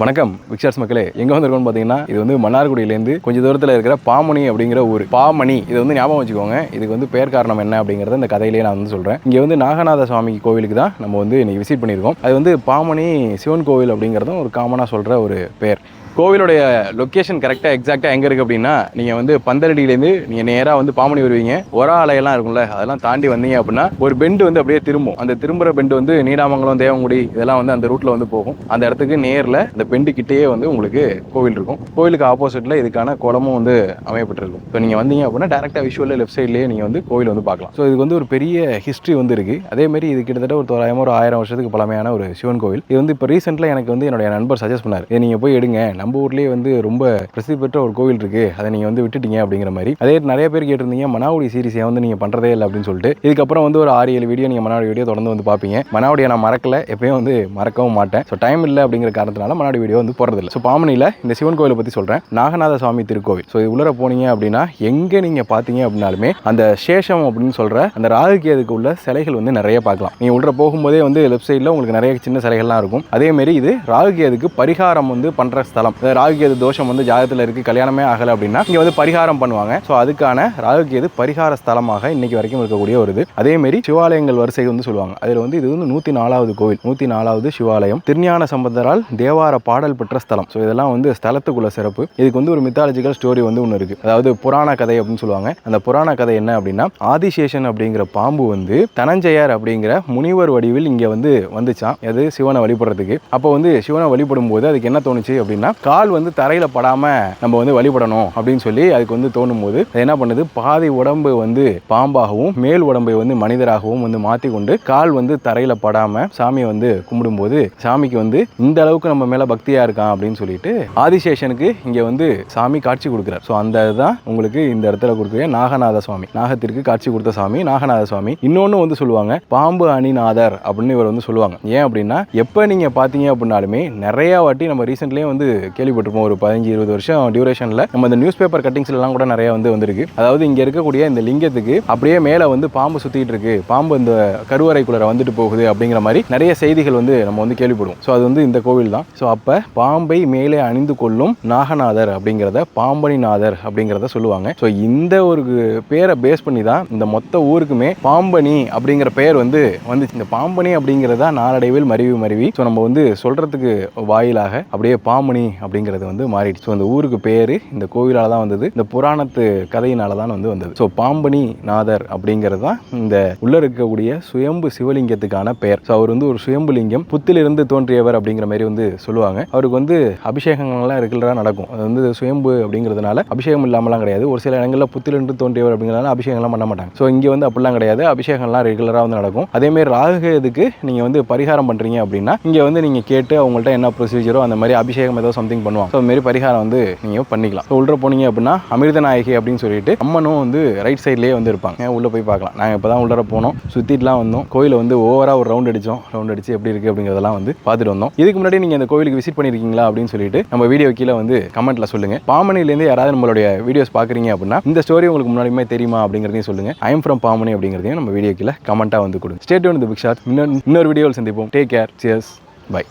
வணக்கம் விக்ஷாஸ் மக்களே. எங்கே வந்திருக்கோம்னு பார்த்தீங்கன்னா இது வந்து மன்னார்குடியிலேருந்து கொஞ்சம் தூரத்தில் இருக்கிற பாமணி அப்படிங்கிற ஊர். பாமணி இது வந்து ஞாபகம் வச்சுக்கோங்க. இதுக்கு வந்து பேர் காரணம் என்ன அப்படிங்கிறத இந்த கதையிலேயே நான் வந்து சொல்கிறேன் இங்கே வந்து நாகநாத சுவாமி கோவிலுக்கு தான் நம்ம வந்து இன்னைக்கு விசிட் பண்ணியிருக்கோம். அது வந்து பாமணி சிவன் கோவில் அப்படிங்கிறதும் ஒரு காமனாக சொல்கிற ஒரு பேர். கோவிலுடைய லொக்கேஷன் கரெக்டாக எக்ஸாக்டாக எங்கே இருக்குது அப்படின்னா நீங்கள் வந்து பந்தரடியிலேருந்து நீங்கள் நேராக வந்து பாமணி வருவீங்க. ஒரா அலையெல்லாம் இருக்கும்ல அதெல்லாம் தாண்டி வந்தீங்க அப்படின்னா ஒரு பெண்டு வந்து அப்படியே திரும்பும். அந்த திரும்புகிற பெண்டு வந்து நீடாமங்கலம் தேவங்குடி இதெல்லாம் வந்து அந்த ரூட்டில் வந்து போகும். அந்த இடத்துக்கு நேரில் அந்த பெண்டு கிட்டேயே வந்து உங்களுக்கு கோவில் இருக்கும். கோவிலுக்கு ஆப்போசிட்டில் இதுக்கான குளமும் வந்து அமையப்பட்டிருக்கும். இப்போ நீங்கள் வந்தீங்க அப்படின்னா டேரெக்டாக விஷுவலில் லெஃப்ட் சைட்லேயே நீங்கள் வந்து கோவில் வந்து பார்க்கலாம். ஸோ இதுக்கு வந்து ஒரு பெரிய ஹிஸ்ட்ரி வந்து இருக்குது அதேமாரி இது கிட்டத்தட்ட ஒரு தோராயமாக ஒரு ஆயிரம் வருஷத்துக்கு பழமையான ஒரு சிவன் கோவில். இது வந்து இப்போ ரீசெண்டில் எனக்கு வந்து என்னுடைய நண்பர் சஜஸ்ட் பண்ணார். நீங்கள் போய் எடுங்க நம்ம ஊர்லேயே வந்து ரொம்ப பிரசித்தி பெற்ற ஒரு கோவில் இருக்குது அதை நீங்கள் வந்து விட்டுட்டீங்க அப்படிங்கிற மாதிரி. அதே நிறைய பேர் கேட்டிருந்தீங்க மனாவுடி சீரிஸை வந்து நீங்கள் பண்ணுறதே இல்லை? அப்படின்னு சொல்லிட்டு. இதுக்கப்புறம் வந்து ஒரு ஆறு ஏழு வீடியோ நீங்கள் மனாவடி வீடியோ தொடர்ந்து வந்து பார்ப்பீங்க. மனாவடியை நான் மறக்கல. எப்பயும் வந்து மறக்கவும் மாட்டேன். ஸோ டைம் இல்லை அப்படிங்கிற காரணத்தினால மனாவடி வீடியோ வந்து போகிறதில்ல ஸோ பாமனியில் இந்த சிவன் கோவிலை பற்றி சொல்கிறேன் நாகநாத சுவாமி திருக்கோவில். ஸோ இது உள்ளே போனீங்க அப்படின்னா எங்கே நீங்கள் பார்த்தீங்க அப்படின்னாலுமே அந்த சேஷம் அப்படின்னு சொல்கிற அந்த ராகுகேதுக்கு உள்ள சிலைகள் வந்து நிறைய பார்க்கலாம். நீங்கள் உள்ள போகும்போதே வந்து லெஃப்ட் சைடில் உங்களுக்கு நிறைய சின்ன சிலைகள்லாம் இருக்கும். அதேமாரி இது ராகுகேதுக்கு பரிகாரம் வந்து பண்ணுற ஸ்தலம். ராகு ராகுகேது தோஷம் வந்து ஜாதகத்தில் இருக்குது கல்யாணமே ஆகலை அப்படின்னா இங்கே வந்து பரிகாரம் பண்ணுவாங்க. ஸோ அதுக்கான ராகுகேது பரிகார ஸ்தலமாக இன்னைக்கு வரைக்கும் இருக்கக்கூடிய ஒரு இது. அதேமாரி சிவாலயங்கள் வரிசை வந்து சொல்லுவாங்க. அதில் வந்து இது வந்து நூற்றி நாலாவது கோவில் நூற்றி நாலாவது சிவாலயம். திருஞான சம்பந்தரால் தேவார பாடல் பெற்ற ஸ்தலம். ஸோ இதெல்லாம் வந்து ஸ்தலத்துக்குள்ள சிறப்பு. இதுக்கு வந்து ஒரு மித்தாலஜிக்கல் ஸ்டோரி வந்து ஒன்று இருக்குது அதாவது புராண கதை அப்படின்னு சொல்லுவாங்க. அந்த புராண கதை என்ன அப்படின்னா ஆதிசேஷன் அப்படிங்கிற பாம்பு வந்து தனஞ்சயர் அப்படிங்கிற முனிவர் வடிவில் இங்கே வந்து வந்துச்சான். அது சிவனை வழிபடுறதுக்கு. அப்போ வந்து சிவனை வழிபடும் போது அதுக்கு என்ன தோணுச்சு அப்படின்னா கால் வந்து தரையில் படாமல் நம்ம வந்து வழிபடணும் அப்படின்னு சொல்லி அதுக்கு வந்து தோணும் போது என்ன பண்ணுது? பாதி உடம்பு வந்து பாம்பாகவும் மேல் உடம்பை வந்து மனிதராகவும் வந்து மாற்றி கொண்டு கால் வந்து தரையில் படாமல் சாமியை வந்து கும்பிடும்போது சாமிக்கு வந்து இந்த அளவுக்கு நம்ம மேலே பக்தியாக இருக்கான் அப்படின்னு சொல்லிட்டு ஆதிசேஷனுக்கு இங்கே வந்து சாமி காட்சி கொடுக்குறார். ஸோ அந்த இதுதான் உங்களுக்கு இந்த இடத்துல கொடுக்குற நாகநாத சுவாமி நாகத்திற்கு காட்சி கொடுத்த சாமி நாகநாத சுவாமி இன்னொன்று வந்து சொல்லுவாங்க பாம்பு அணிநாதர் அப்படின்னு இவர் வந்து சொல்லுவாங்க. ஏன் அப்படின்னா எப்போ நீங்கள் பார்த்தீங்க அப்படின்னாலுமே நிறையா வாட்டி நம்ம ரீசெண்ட்லேயே வந்து கேள்விப்பட்டிருப்போம் ஒரு பதினஞ்சு இருபது வருஷம் டியூரேஷனில் நம்ம இந்த நியூஸ் பேப்பர் கட்டிங்ஸ்லாம் கூட நிறைய வந்து வந்திருக்கு. அதாவது இங்கே இருக்கக்கூடிய இந்த லிங்கத்துக்கு அப்படியே மேலே வந்து பாம்பு சுற்றிட்டு இருக்கு. பாம்பு இந்த கருவறைக்குள்ளே வந்துட்டு போகுது அப்படிங்கிற மாதிரி நிறைய செய்திகள் வந்து நம்ம வந்து கேள்விப்படுவோம் ஸோ அது வந்து இந்த கோவில் தான் ஸோ அப்போ பாம்பை மேலே அணிந்து கொள்ளும் நாகநாதர் அப்படிங்கிறத பாம்பனிநாதர் அப்படிங்கிறத சொல்லுவாங்க. ஸோ இந்த ஒரு பேரை பேஸ் பண்ணி தான் இந்த மொத்த ஊருக்குமே பாம்பனி அப்படிங்கிற பெயர் வந்து வந்து இந்த பாம்பனி அப்படிங்கிறதா நாளடைவில் மருவி மருவி. ஸோ நம்ம வந்து சொல்கிறதுக்கு வாயிலாக அப்படியே பாம்பனி அப்படிங்கிறது வந்து மாறிடுச்சு. ஸோ இந்த ஊருக்கு பேர் இந்த கோவிலால் தான் வந்தது. இந்த புராணத்து கதையினால தான் வந்து வந்தது. ஸோ பாம்பனி நாதர் அப்படிங்கிறது தான் இந்த உள்ளே இருக்கக்கூடிய சுயம்பு சிவலிங்கத்துக்கான பெயர். ஸோ அவர் வந்து ஒரு சுயம்பு லிங்கம் புத்திலிருந்து தோன்றியவர் அப்படிங்கிற மாதிரி வந்து சொல்லுவாங்க. அவருக்கு வந்து அபிஷேகங்கள்லாம் ரெகுலராக நடக்கும். அது வந்து சுயம்பு அப்படிங்கிறதுனால அபிஷேகம் இல்லாமலாம் கிடையாது. ஒரு சில இடங்களில் புத்திலிருந்து தோன்றியவர் அப்படிங்கிறதுனால அபிஷேகம்லாம் பண்ண மாட்டாங்க. ஸோ இங்கே வந்து அப்படிலாம் கிடையாது. அபிஷேகம்லாம் ரெகுலராக வந்து நடக்கும். அதேமாரி ராகுகேதுக்கு நீங்கள் வந்து பரிகாரம் பண்ணுறீங்க அப்படின்னா இங்கே வந்து நீங்கள் கேட்டு அவங்கள்ட்ட என்ன ப்ரொசீஜரோ அந்த மாதிரி அபிஷேகம் ஏதோ சம்திங் பண்ணுவாங்க. ஸோ மாரி பரிகாரம் வந்து நீங்கள் பண்ணிக்கலாம். ஸோ உள்ள போனீங்க அப்படின்னா அமிர்தநாயகி அப்படின்னு சொல்லிட்டு அம்மனும் வந்து ரைட் சைட்லேயே வந்து இருப்பாங்க. உள்ளே போய் பார்க்கலாம். நாங்கள் இப்போ தான் உள்ளே போனோம். சுற்றிட்டுலாம் வந்தோம். கோயிலை வந்து ஓவராக ஒரு ரவுண்ட் அடித்தோம் ரவுண்ட் அடித்து எப்படி இருக்குது அப்படிங்கிறதெல்லாம் வந்து பார்த்துட்டு வந்தோம். இதுக்கு முன்னாடி நீங்கள் இந்த கோயிலுக்கு விசிட் பண்ணியிருக்கீங்களா அப்படின்னு சொல்லிட்டு நம்ம வீடியோ கீழே வந்து கமெண்ட்டில் சொல்லுங்கள் பாமனிலேருந்து யாராவது நம்மளுடைய வீடியோஸ் பார்க்குறீங்க அப்படின்னா இந்த ஸ்டோரி உங்களுக்கு முன்னாடியுமே தெரியுமா அப்படிங்கிறதையும் சொல்லுங்க. ஐம் ஃப்ரம் பாமனி அப்படிங்கிறதையும் நம்ம வீடியோ கீழே கமெண்ட்டாக வந்து கொடுங்க. ஸ்டேட் வந்து பிக் ஷாட் இன்னொரு இன்னொரு வீடியோவில் சந்திப்போம். Take care cheers by